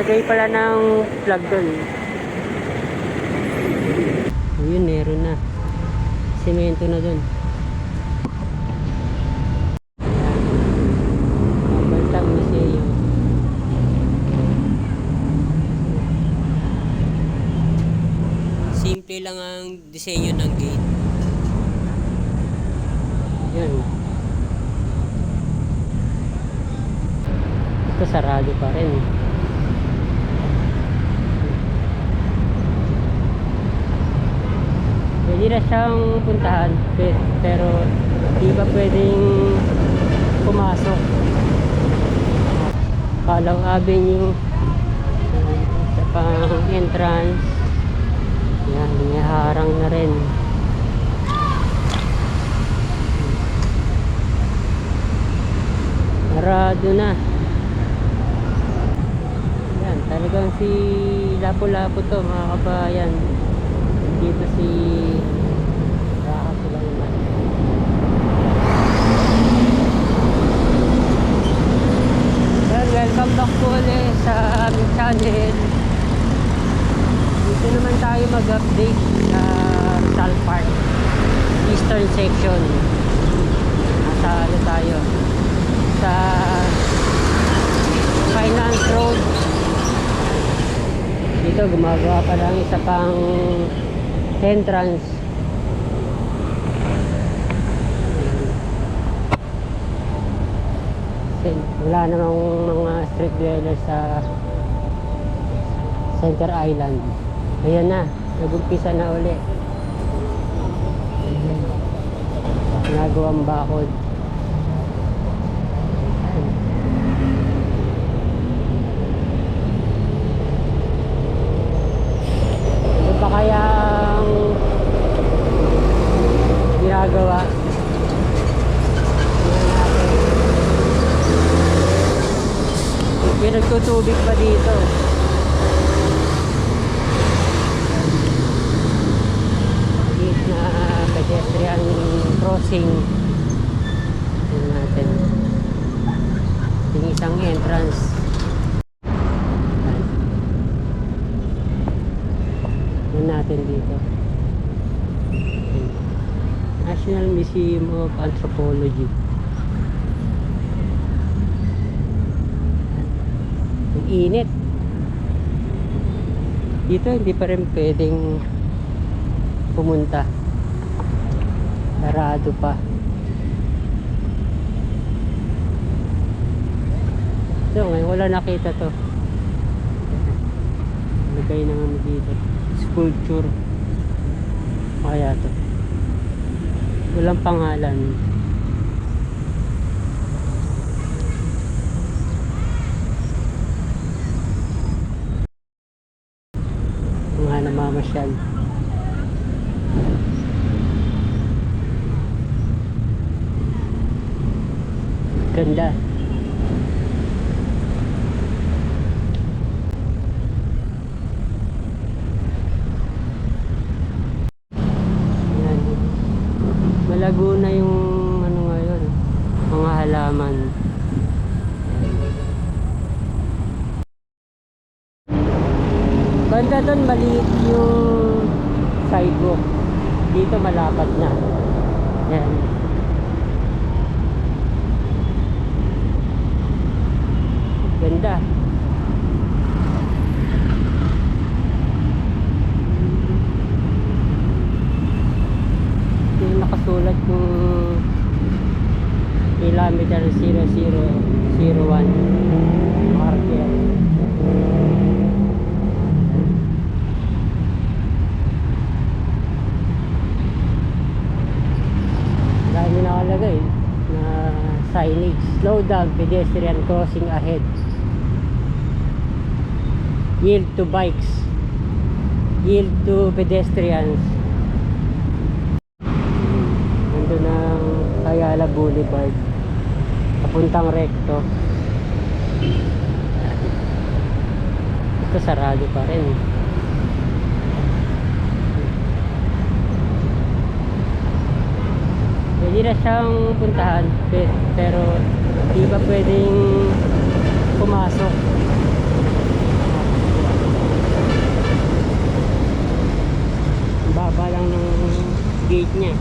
Lagay pala ng plug doon. Ayun, meron na. Semento na doon. Simple lang ang disenyo ng gate. Yan. Ito sarado pa rin. Pwede na siyang puntahan pe- pero di ba pwedeng pumasok. Kalang Avenue sa pang entrance. Yan, may harang na rin. Sarado na. Yan, talagang si Lapu-Lapu to mga kabayan. Dito si Raka sila naman. Yan, welcome back po ulit sa aming channel. Dito naman tayo mag-update sa Rizal Park. Eastern section. Nasa ano tayo? Sa Finance Road. Dito gumagawa pa lang isa pang entrance. Wala namang mga street dwellers sa Center Island. Ayan na, nag-umpisa na uli. Nagawang bakod. Ayan. Ano pa kaya ang ginagawa? Tingnan natin. May nagtutubig pa dito. Maliit na pedestrian crossing. Tingnan natin. Yung isang entrance. Tingnan natin dito. National Museum of Anthropology. Ang init. Dito hindi pa rin pwedeng pumunta. Sarado pa. So ngayon wala nakita to. Lagay na ano dito. Sculpture. Kaya to. Walang pangalan. Mga namamasyal. Ganda. Yan. Malago na yung ano ngayon, mga halaman. Banda doon maliit yung sidewalk. Dito malapad na. Yan. Ganda. Ito yung nakasulat yung kilometer 0001 marker. Dami nakalagay na signage. Slow down, pedestrian crossing ahead. Yield to bikes. Yield to pedestrians. Nandun ang Ayala Boulevard. Papuntang Recto. Ito sarado pa rin. Pwede na siyang puntahan pe- pero di ba pwedeng pumasok? Baba lang ng gate niya.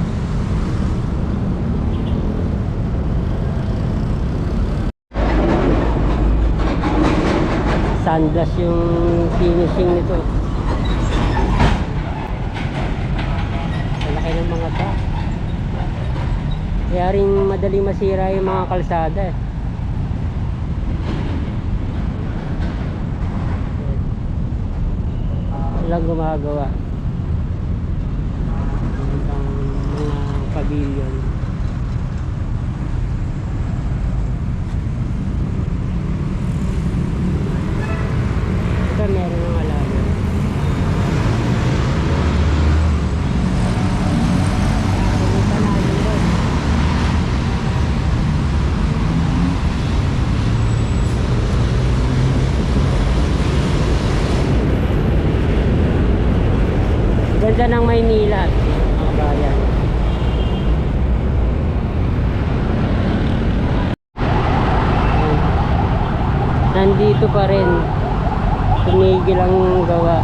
Sandals yung finishing nito. Malaki ng mga truck. Kaya rin madaling masira yung mga kalsada eh. Walang gumagawa. Ang mga pavilion. Ito meron ng alaman. Pumunta natin doon. Ganda ng Maynila, mga bayan. Nandito pa rin. Tumigil ang gawa.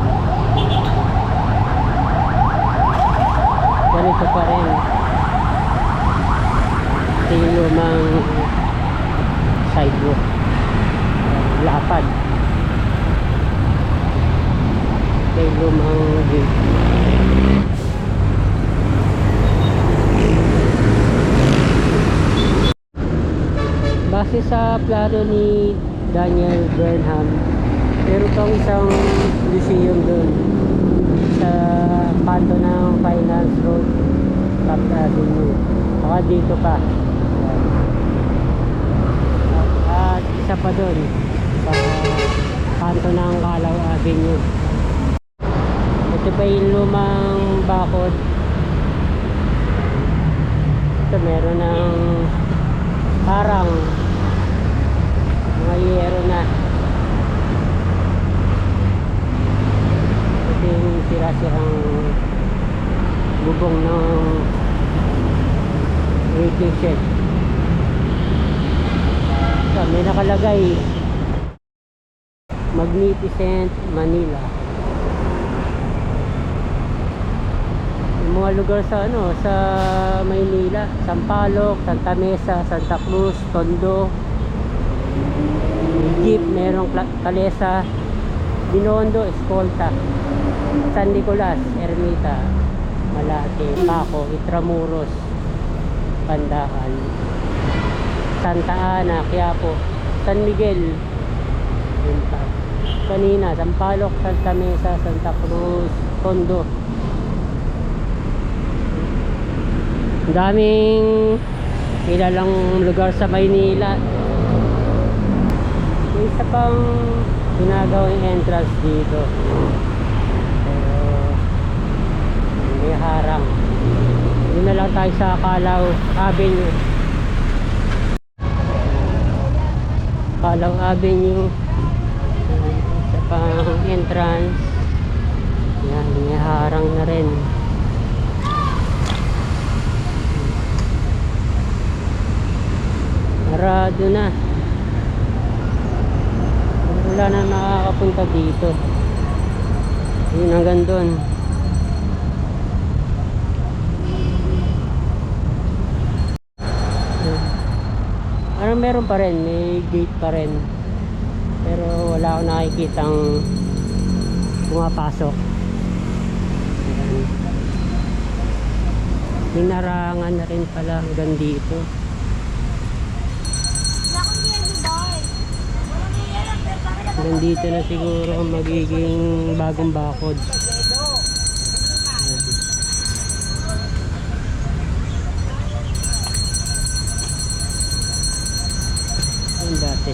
Ganito pa rin. Yung lumang sidewalk. Lapad. Yung lumang gate. Base sa plano ni Daniel Burnham, meron pang isang museum doon sa kanto ng Finance Road, Top Avenue. Saka dito pa. At, at isa pa doon sa kanto ng Calaw Avenue. Ito pa yung lumang bakod. Ito meron ng parang mga yero na. Ito yung sira-sirang bubong ng waiting shed so, may nakalagay Magnificent Manila. Yung mga lugar sa ano sa Maynila Sampaloc, Santa Mesa, Santa Cruz, Tondo Jeep, merong Calesa, Binondo, Escolta, San Nicolas, Ermita, Malate, Paco, Itramuros, Pandakan, Santa Ana, Quiapo, San Miguel, yun pa. Kanina, Sampaloc, Santa Mesa, Santa Cruz, Tondo. Daming kilalang lugar sa Maynila. May isa pang ginagawang entrance dito. Pero hindi harang. Yun na lang tayo sa Calaw Avenue. Calaw Avenue. Isa pang entrance. Yan, may harang na rin. Marado na. Wala na nakakapunta dito. Yun hanggang doon. Parang meron pa rin, may gate pa rin. Pero wala akong nakikitang pumapasok. Ayan. Hinarangan na rin pala hanggang dito. Nandito na siguro ang magiging bagong bakod. Yung dati.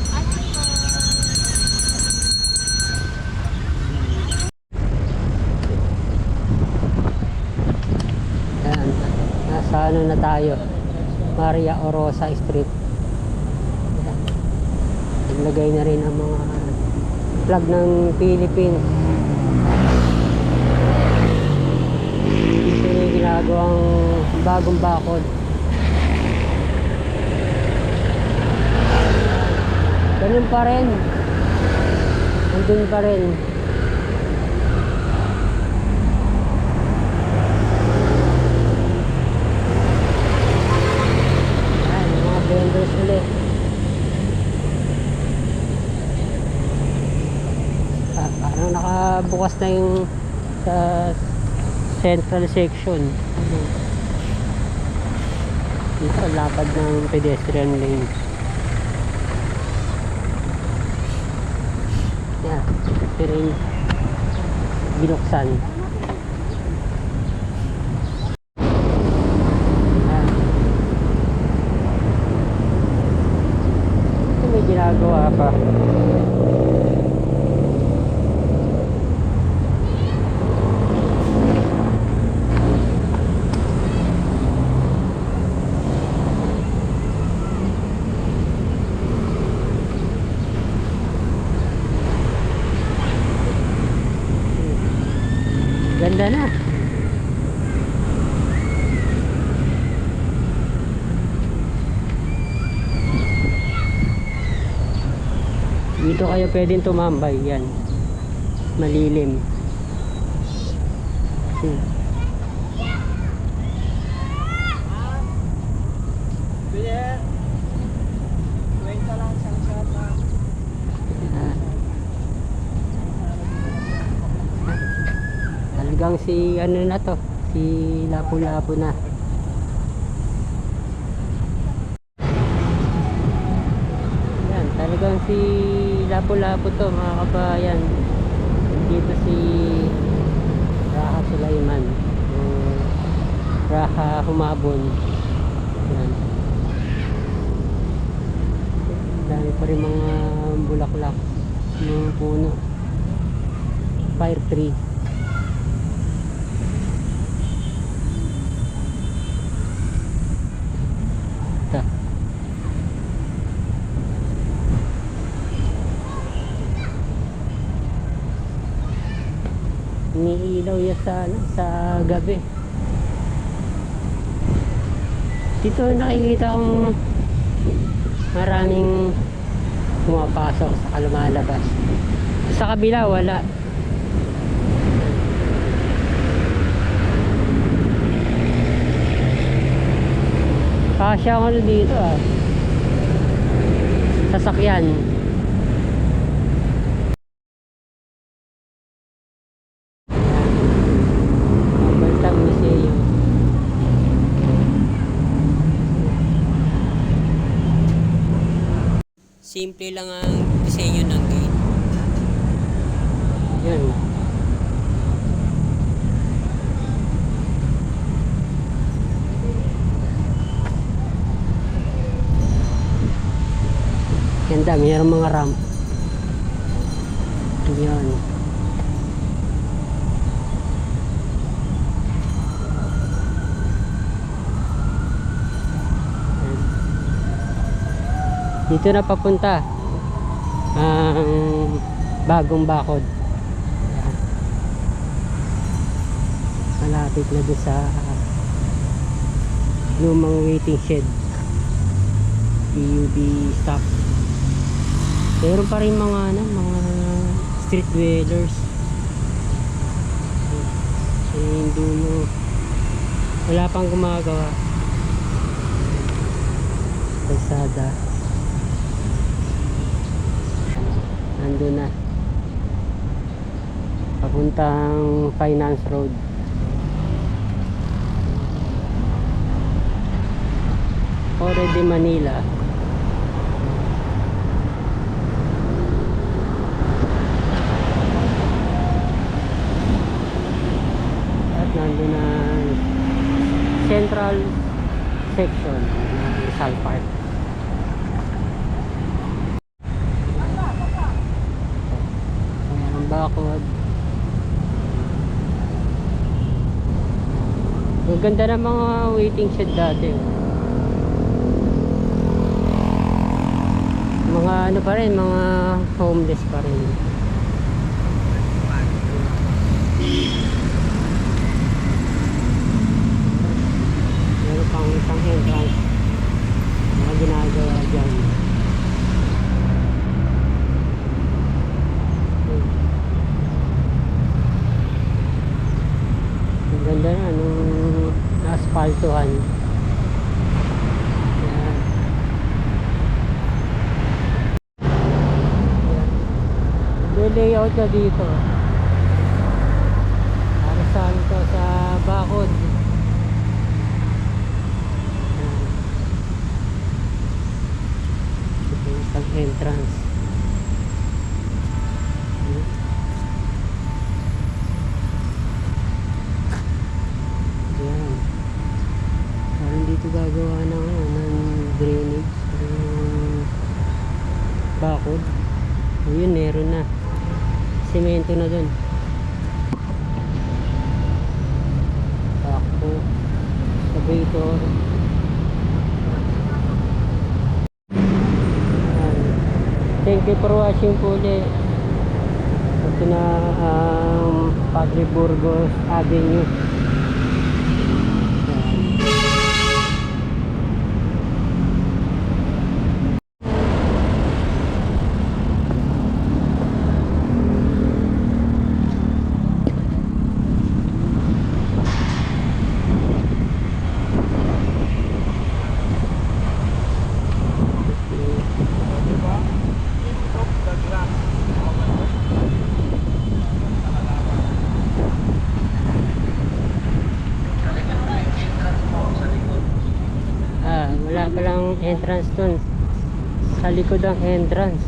Ayan. Nasa ano na tayo. Maria Orosa Street. Naglagay na rin ang mga flag ng Philippines. Dito na yung ginagawang bagong bakod. Ganun pa rin. Nandun pa rin. Ayan, mga vendors ulit. Nakabukas na yung sa central section. Dito, lapad ng pedestrian lane. Yeah, pero yung binuksan. Ginagawa pa. Ganda na. Dito kayo pwedeng tumambay yan. Malilim. Hmm. Ah. Talagang si ano na to, si Lapu-Lapu na. Yan, talagang si Lapu-Lapu to mga kabayan. Dito si Raha Sulaiman. Yung Raha Humabon. Yan. Dami pa rin mga bulaklak ng puno. Fire tree. Ito. Iniilaw yan sa, ano, sa gabi. Dito nakikita kong maraming pumapasok sa lumalabas. Sa kabila wala. Kasya na dito ah. Sasakyan. Baltang Museum. Simple lang ang disenyo ng gate. Yan. Ganda, mayroong mga ramp. Yan. Yan. Dito na papunta ang bagong bakod. Malapit na doon sa lumang waiting shed. PUB stop. Meron pa rin mga ano, mga street dwellers. So, yung dulo. Wala pang gumagawa. Kalsada. Nandun na. Papuntang Finance Road. De Manila. At nandun na Central Section ng Rizal Park. Ayan ang ganda ng mga waiting shed dati. oh. Mga ano pa rin, mga homeless pa rin. Meron pang isang entrance. Mga ginagawa dyan. Ang ganda na nung na-asphaltuhan. Yan. Yan. May layout na dito. Para saan to? Sa bakod. Ayan. Ito yung isang entrance. Ayan. Ayan. Parang dito gagawa ng, ano, ng drainage. Ng bakod. Ayun, meron na. Semento na dun. Takbo. Sabator. Ayan. Thank watching po ulit. Ito na ang Padre Burgos Avenue. Ayan. Ah, wala palang entrance dun. Sa likod ang entrance.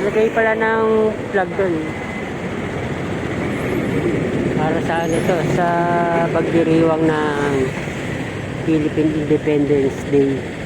Lagay pala ng plug dun. Para sa ano sa pagdiriwang ng Philippine Independence Day.